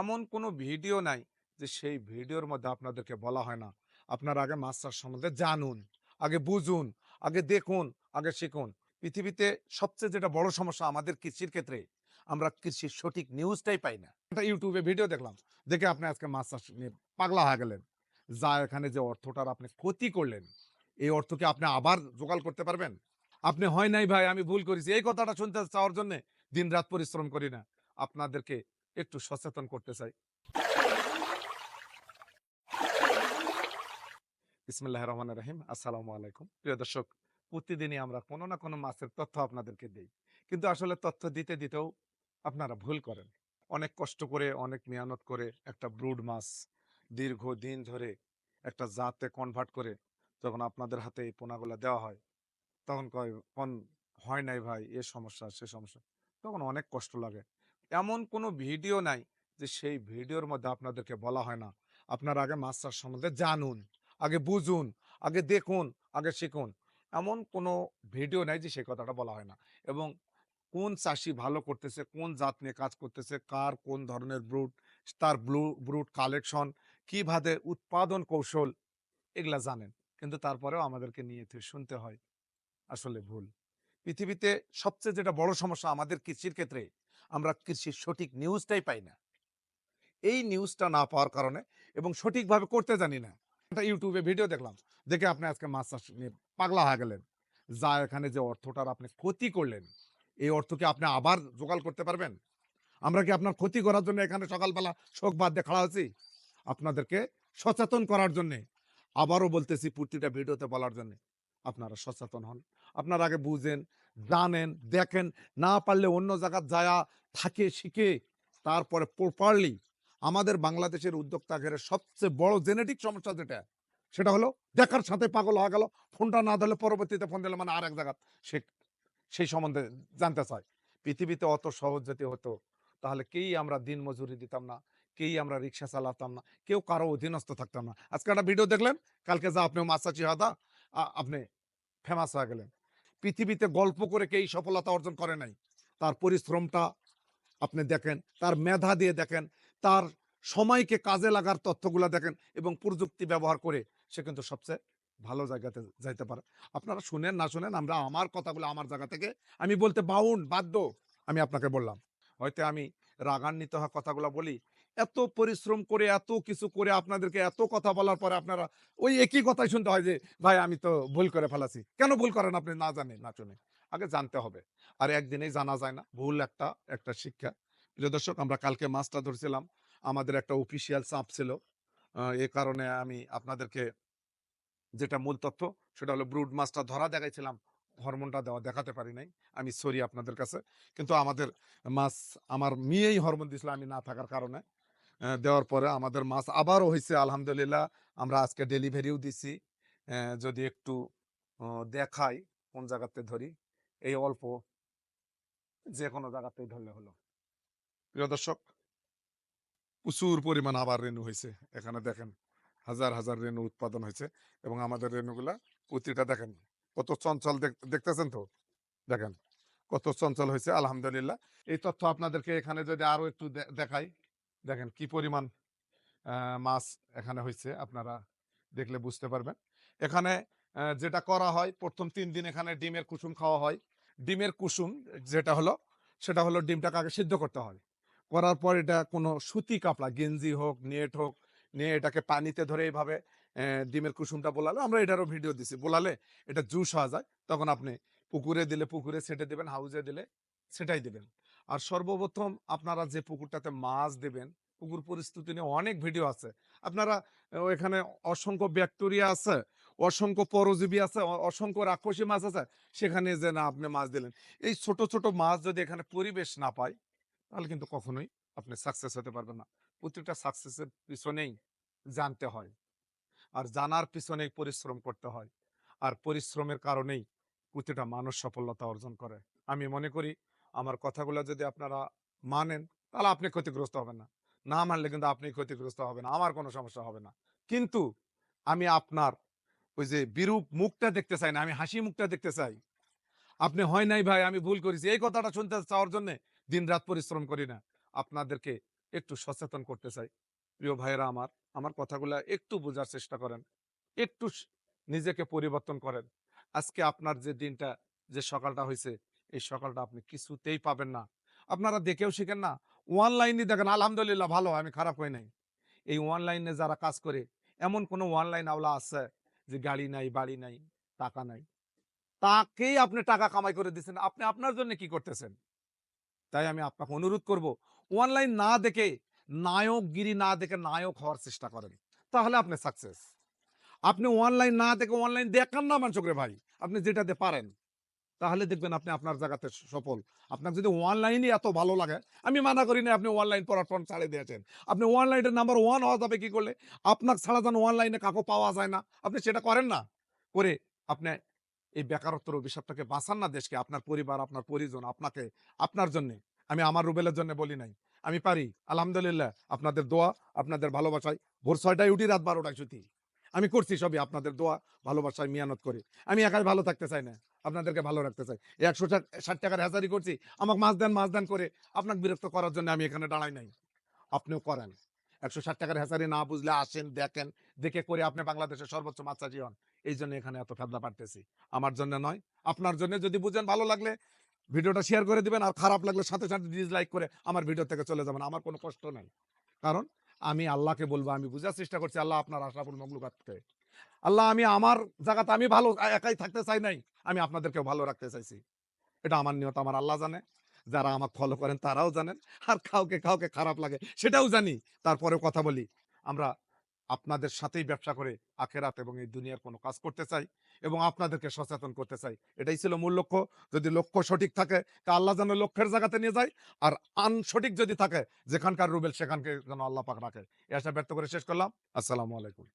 এমন কোনো ভিডিও নাই যে সেই ভিডিওর মধ্যে আপনাদেরকে বলা হয় না। আপনারা আগে চাষ সম্বন্ধে জানুন, আগে বুঝুন, আগে দেখুন, আগে শিখুন। পৃথিবীতে সবচেয়ে যেটা বড় সমস্যা আমাদের কৃষির ক্ষেত্রে, আমরা কৃষির সঠিক নিউজটাই পাই না। একটা ইউটিউবে ভিডিও দেখলাম, দেখে আপনি আজকে চাষ নিয়ে পাগলা হয়ে গেলেন। যা এখানে যে অর্থটার আপনি ক্ষতি করলেন, এই অর্থকে আপনি আবার জোগাড় করতে পারবেন? আপনি হয় নাই ভাই, আমি ভুল করেছি। এই কথাটা শুনতে চাওয়ার জন্য দিন রাত পরিশ্রম করি না। আপনাদেরকে একটু সচেতন করতে চাই। ইসমিল্লাহ রহমান রহিম। আসসালামু আলাইকুম। প্রিয় দর্শক, প্রতিদিনই আমরা কোনো না কোনো মাছের তথ্য আপনাদেরকে দিই। কিন্তু আসলে তথ্য দিতে দিতেও আপনারা ভুল করেন। অনেক কষ্ট করে, অনেক মেহনত করে একটা ব্রুড মাছ দীর্ঘ দিন ধরে একটা জাতে কনভার্ট করে যখন আপনাদের হাতে এই পোনাগুলা দেওয়া হয়, তখন কয়, কোন, হয় নাই ভাই, এ সমস্যা, সে সমস্যা। তখন অনেক কষ্ট লাগে। এমন কোনো ভিডিও নাই যে সেই ভিডিওর মধ্যে আপনাদেরকে বলা হয় না। আপনারা আগে মাস্টার সম্বন্ধে জানুন, আগে বুঝুন, আগে দেখুন, আগে শিখুন। এমন কোনো ভিডিও নাই যে সেই কথাটা বলা হয় না। এবং কোন চাষি ভালো করতেছে, কোন জাত নিয়ে কাজ করতেছে, কার কোন ধরনের ব্রুট, তার ব্লু, ব্রুট কালেকশন, কীভাবে উৎপাদন কৌশল, এগুলা জানেন। কিন্তু তারপরেও আমাদেরকে নিয়ে শুনতে হয়। আসলে ভুল। পৃথিবীতে সবচেয়ে যেটা বড় সমস্যা আমাদের কৃষির ক্ষেত্রে আমরা কৃষির সঠিক নিউজটাই পাই না। এই নিউজটা না পাওয়ার কারণে এবং সঠিকভাবে করতে জানি না। একটা ইউটিউবে ভিডিও দেখলাম, দেখে আপনি আজকে মাছ চাষ নিয়ে পাগলা হয়ে গেলেন। যা এখানে যে অর্থটার আপনি ক্ষতি করলেন, এই অর্থকে আপনি আবার জোগাড় করতে পারবেন? আমরা কি আপনার ক্ষতি করার জন্য এখানে সকালবেলা শোক বাদ দিয়ে খাড়া হচ্ছি আপনাদেরকে সচেতন করার জন্যে, আবারও বলতেছি প্রতিটা ভিডিওতে বলার জন্য, আপনারা সচেতন হন। আপনারা আগে বুঝেন জানেন, দেখেন, না পারলে অন্য জায়গার যায়া, থাকে, শিখে, তারপরে প্রপারলি আমাদের বাংলাদেশের উদ্যোক্তা ঘেরে সবচেয়ে বড় জেনেটিক সমস্যা যেটা, সেটা হলো দেখার সাথে পাগল হয়ে গেল, ফোনটা না ধরলে পরবর্তীতে ফোন দিলে মানে আর এক জায়গা সে, সেই সম্বন্ধে জানতে চায়। পৃথিবীতে অত সহজ যদি হতো, তাহলে কেই আমরা দিন মজুরি দিতাম না, কেই আমরা রিক্সা চালাতাম না, কেউ কারও অধীনস্থ থাকতাম না। আজকে একটা ভিডিও দেখলেন, কালকে যা আপনি মাসাচি হাদা আপনি ফেমাস হয়ে গেলেন। পৃথিবীতে গল্প করে কেই সফলতা অর্জন করে নাই। তার পরিশ্রমটা আপনি দেখেন, তার মেধা দিয়ে দেখেন, তার সময়কে কাজে লাগার তথ্যগুলো দেখেন এবং প্রযুক্তি ব্যবহার করে সে কিন্তু সবচেয়ে ভালো জায়গাতে যাইতে পারে। আপনারা শুনেন, না শুনেন, আমরা আমার কথাগুলো আমার জায়গা থেকে আমি বলতে বাউন বাধ্য আমি আপনাকে বললাম। হয়তো আমি রাগান্বিত হওয়া কথাগুলো বলি এত পরিশ্রম করে, এত কিছু করে আপনাদেরকে এত কথা বলার পরে আপনারা ওই একই কথাই শুনতে হয় যে, ভাই, আমি তো ভুল করে ফেলাছি। কেন ভুল করেন আপনি? না জানেন না শুনে। আগে জানতে হবে। আর একদিনেই জানা যায় না। ভুল একটা একটা শিক্ষা। প্রিয় দর্শক, আমরা কালকে মাছটা ধরছিলাম। আমাদের একটা অফিসিয়াল চাপ ছিল। এ কারণে আমি আপনাদেরকে যেটা মূল তথ্য, সেটা হলো ব্রুড মাছটা ধরা দেখাইছিলাম। হরমোনটা দেওয়া, দেখাতে পারি নাই। আমি সরি আপনাদের কাছে। কিন্তু আমাদের মাছ, আমার মেয়েই হরমোন দিছিল, আমি না থাকার কারণে। দেওয়ার পরে আমাদের মাছ আবারও হয়েছে আলহামদুলিল্লাহ। আমরা আজকে ডেলিভারিও দিছি। যদি একটু দেখাই কোন জায়গাতে ধরি। এই অল্প যে কোনো জায়গাতেই ধরলে হলো। প্রিয় দর্শক, প্রচুর পরিমাণ আবার রেণু হয়েছে এখানে দেখেন, হাজার হাজার রেণু উৎপাদন হয়েছে এবং আমাদের রেণুগুলা প্রতিটা দেখেন, কত চঞ্চল দেখতেছেন তো? দেখেন, কত চঞ্চল হয়েছে আলহামদুলিল্লাহ। এই তথ্য আপনাদেরকে এখানে যদি আরও একটু দেখাই। দেখেন কি পরিমাণ মাছ এখানে হয়েছে আপনারা দেখলে বুঝতে পারবেন। এখানে যেটা করা হয়, প্রথম তিন দিন এখানে ডিমের কুসুম খাওয়া হয়। ডিমের কুসুম যেটা হলো, সেটা হলো ডিমটাকে আগে সিদ্ধ করতে হয়। করার পর এটা কোনো সুতি কাপড়া গেঞ্জি হোক, নেট হোক, নিয়ে এটাকে পানিতে ধরে এইভাবে ডিমের কুসুমটা বোলালে, আমরা এটারও ভিডিও দিছি। বোলালে এটা জুস হওয়া যায়, তখন আপনি পুকুরে দিলে পুকুরে সেটে দেবেন, হাউজে দিলে সেটাই দেবেন। আর সর্বপ্রথম আপনারা যে পুকুরটাতে মাছ দেবেন, পুকুর পরিস্থিতি নিয়ে অনেক ভিডিও আছে। আপনারা এখানে অসংখ্য ব্যাকটেরিয়া আছে, অসংখ্য পরজীবী আছে অসংখ্য রাক্ষসী মাছ আছে, সেখানে যে না আপনি মাছ দিলেন। এই ছোট ছোট মাছ যদি এখানে পরিবেশ না পায়, তাহলে কিন্তু কখনোই আপনি সাকসেস হতে পারবেন না। প্রত্যেকটা সাকসেসের পিছনেই জানতে হয়। আর জানার পিছনেই পরিশ্রম করতে হয়। আর পরিশ্রমের কারণেই প্রতিটা মানুষ সফলতা অর্জন করে। আমি মনে করি আমার কথাগুলো যদি আপনারা মানেন, তাহলে আপনি ক্ষতিগ্রস্ত হবেন না। না মানলে কিন্তু আপনি ক্ষতিগ্রস্ত হবেন না। আমার কোনো সমস্যা হবে না। কিন্তু আমি আপনার ওই যে বিরূপ মুখটা দেখতে চাই না, আমি হাসি মুখটা দেখতে চাই। আপনি হয় নাই ভাই, আমি ভুল করেছি। এই কথাটা শুনতে চাওয়ার জন্য দিন রাত পরিশ্রম করি না। আপনাদেরকে একটু সচেতন করতে চাই। প্রিয় ভাইয়েরা আমার আমার কথাগুলা একটু বোঝার চেষ্টা করেন। একটু নিজেকে পরিবর্তন করেন। আজকে আপনার যে দিনটা, যে সকালটা হয়েছে এই সকালটা আপনি কিছুতেই পাবেন না। আপনারা দেখেও শিখেন না। অনলাইনে দেখেন, আলহামদুলিল্লাহ, ভালো, আমি খারাপ হই নাই। এই অনলাইনে যারা কাজ করে, এমন কোনো অনলাইন আওলা আছে যে গাড়ি নাই, বাড়ি নাই, টাকা নাই? তাকেই আপনি টাকা কামাই করে দিচ্ছেন। আপনি আপনার জন্য কি করতেছেন? তাই আমি আপনাকে অনুরোধ করব অনলাইন না দেখে নায়কগিরি না দেখে নায়ক হওয়ার চেষ্টা করেন। তাহলে আপনি সাকসেস আপনি অনলাইন না দেখে অনলাইন দেখান না মানুষকে ভাই। আপনি যেটাতে পারেন। তাহলে দেখবেন আপনি আপনার জায়গাতে সফল। আপনার যদি অনলাইনই এত ভালো লাগে, আমি মানা করি না আপনি অনলাইন প্ল্যাটফর্ম ছাড়ে দিয়েছেন। আপনি অনলাইনের নাম্বার ওয়ান হওয়া যাবে কি করলে? আপনার ছাড়া যেন অনলাইনে কাকো পাওয়া যায় না। আপনি সেটা করেন না। করে আপনি এই বেকারত্বের অভিশাপটাকে বাঁচান না দেশকে, আপনার পরিবার, আপনার পরিজন, আপনাকে, আপনার জন্য। আমি আমার রুবেলের জন্য বলি নাই। আমি পারি, আলহামদুলিল্লাহ। আপনাদের দোয়া, আপনাদের ভালোবাসায় ভোর ছয়টায় উঠি, রাত বারোটায় ছুটি আমি করছি সবই আপনাদের দোয়া, ভালোবাসায় মিয়ানত করে। আমি একাই ভালো থাকতে চাই না। আপনাদেরকে ভালো রাখতে চাই। একশো ষাট টাকার হ্যাচারি করছি, আমাকে মাছ দেন মাছ দেন করে আপনাকে বিরক্ত করার জন্য আমি এখানে দাঁড়াই নাই। আপনিও করেন। একশো ষাট টাকার হ্যাচারি না বুঝলে আসেন, দেখেন, দেখে করে আপনি বাংলাদেশের সর্বোচ্চ মাছ চাষি হন। এই জন্য এখানে এত ফেদা পাঠতেছি আমার জন্য নয়, আপনার জন্য যদি বুঝেন ভালো লাগলে ভিডিওটা শেয়ার করে দিবেন আর খারাপ লাগলে সাথে সাথে ডিসলাইক করে আমার ভিডিও থেকে চলে যাবেন। আমার কোনো কষ্ট নাই। কারণ আমি আল্লাহকে বলব, আমি বুঝার চেষ্টা করছি, আল্লাহ আপনার আশরাফুল মগলুকাতকে আল্লাহ, আমি আমার জায়গাতে আমি ভালো একাই থাকতে চাই নাই, আমি আপনাদেরকেও ভালো রাখতে চাইছি। এটা আমার নিয়ত, আমার আল্লাহ জানে। যারা আমাকে ফলো করেন, তারাও জানেন। আর কাউকে কাউকে খারাপ লাগে, সেটাও জানি। তারপরে কথা বলি, আমরা আপনাদের সাথেই ব্যবসা করে আখেরাত এবং এই দুনিয়ার কোনো কাজ করতে চাই এবং আপনাদেরকে সচেতন করতে চাই। এটাই ছিল মূল লক্ষ্য। যদি লক্ষ্য সঠিক থাকে, তা আল্লাহ যেন লক্ষ্যের জায়গাতে নিয়ে যায়। আর আন সঠিক যদি থাকে, যেখানকার রুবেল, সেখানকে যেন আল্লাহ পাক রাখে। এ আশা ব্যক্ত করে শেষ করলাম। আসসালামু আলাইকুম।